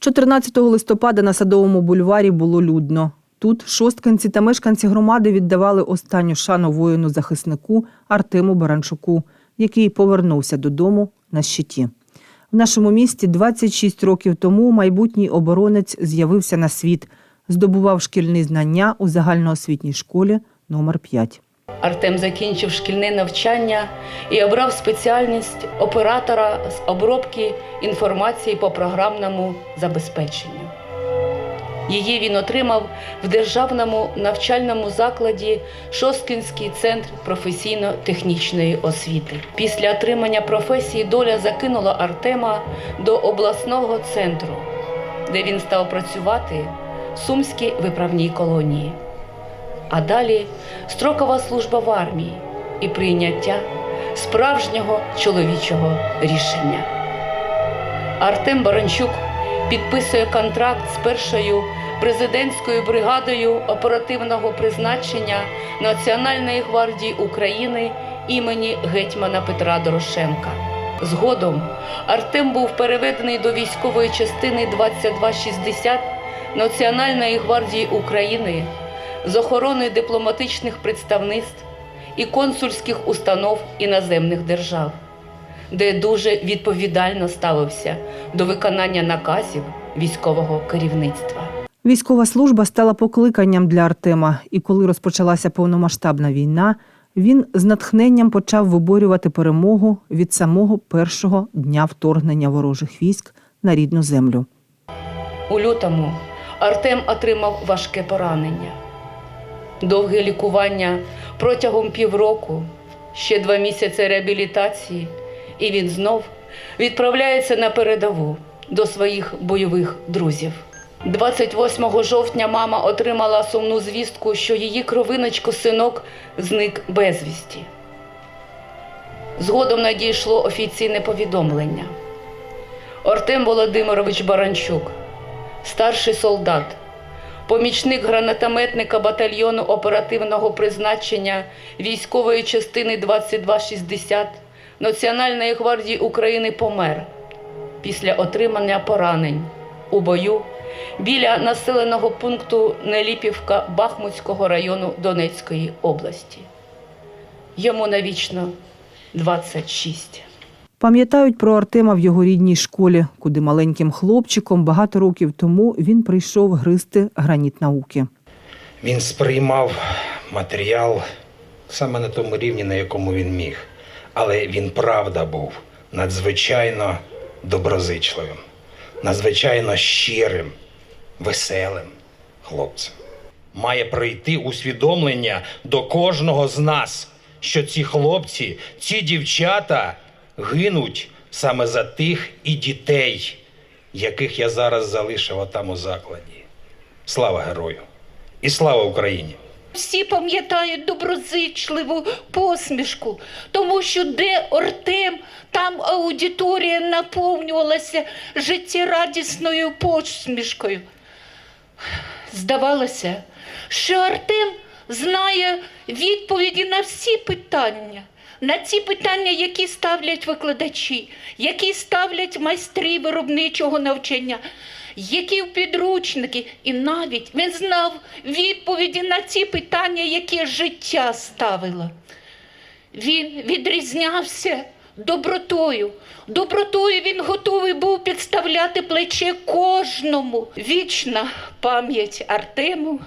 14 листопада на садовому бульварі було людно. Тут шостканці та мешканці громади віддавали останню шану воїну-захиснику Артему Баранчуку, який повернувся додому на щиті. В нашому місті 26 років тому майбутній оборонець з'явився на світ, здобував шкільні знання у загальноосвітній школі номер 5. Артем закінчив шкільне навчання і обрав спеціальність оператора з обробки інформації по програмному забезпеченню. Її він отримав в державному навчальному закладі Шосткінський центр професійно-технічної освіти. Після отримання професії доля закинула Артема до обласного центру, де він став працювати в Сумській виправній колонії. А далі строкова служба в армії і прийняття справжнього чоловічого рішення. Артем Баранчук підписує контракт з першою президентською бригадою оперативного призначення Національної гвардії України імені гетьмана Петра Дорошенка. Згодом Артем був переведений до військової частини 2260 Національної гвардії України з охорони дипломатичних представництв і консульських установ іноземних держав, де дуже відповідально ставився до виконання наказів військового керівництва. Військова служба стала покликанням для Артема, і коли розпочалася повномасштабна війна, він з натхненням почав виборювати перемогу від самого першого дня вторгнення ворожих військ на рідну землю. У лютому Артем отримав важке поранення. Довге лікування протягом півроку, ще два місяці реабілітації, і він знов відправляється на передову до своїх бойових друзів. 28 жовтня мама отримала сумну звістку, що її кровиночко синок зник безвісті. Згодом надійшло офіційне повідомлення. Артем Володимирович Баранчук, старший солдат, помічник гранатометника батальйону оперативного призначення військової частини 2260 Національної гвардії України помер після отримання поранень у бою біля населеного пункту Неліпівка Бахмутського району Донецької області. Йому навічно 26. Пам'ятають про Артема в його рідній школі, куди маленьким хлопчиком багато років тому він прийшов гризти граніт науки. Він сприймав матеріал саме на тому рівні, на якому він міг. Але він правда був надзвичайно доброзичливим, надзвичайно щирим, веселим хлопцем. Має прийти усвідомлення до кожного з нас, що ці хлопці, ці дівчата гинуть саме за тих і дітей, яких я зараз залишив отам у закладі. Слава герою! І слава Україні! Всі пам'ятають доброзичливу посмішку, тому що де Артем, там аудиторія наповнювалася життєрадісною посмішкою. Здавалося, що Артем знає відповіді на всі питання, на ці питання, які ставлять викладачі, які ставлять майстри виробничого навчання, які в підручники, і навіть він знав відповіді на ці питання, які життя ставило. Він відрізнявся добротою. Добротою він готовий був підставляти плече кожному. Вічна пам'ять Артему.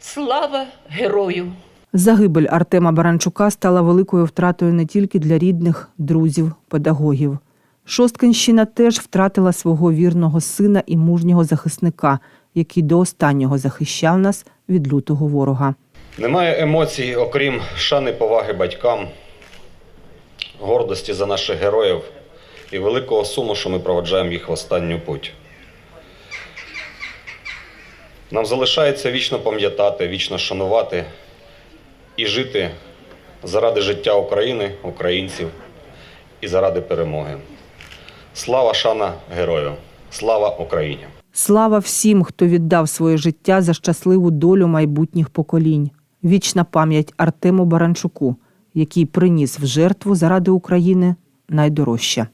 Слава герою! Загибель Артема Баранчука стала великою втратою не тільки для рідних, друзів, педагогів. Шосткинщина теж втратила свого вірного сина і мужнього захисника, який до останнього захищав нас від лютого ворога. Немає емоцій, окрім шани поваги батькам, гордості за наших героїв і великого суму, що ми проводжаємо їх в останню путь. Нам залишається вічно пам'ятати, вічно шанувати і жити заради життя України, українців і заради перемоги. Слава шана герою! Слава Україні! Слава всім, хто віддав своє життя за щасливу долю майбутніх поколінь. Вічна пам'ять Артему Баранчуку, який приніс в жертву заради України найдорожче.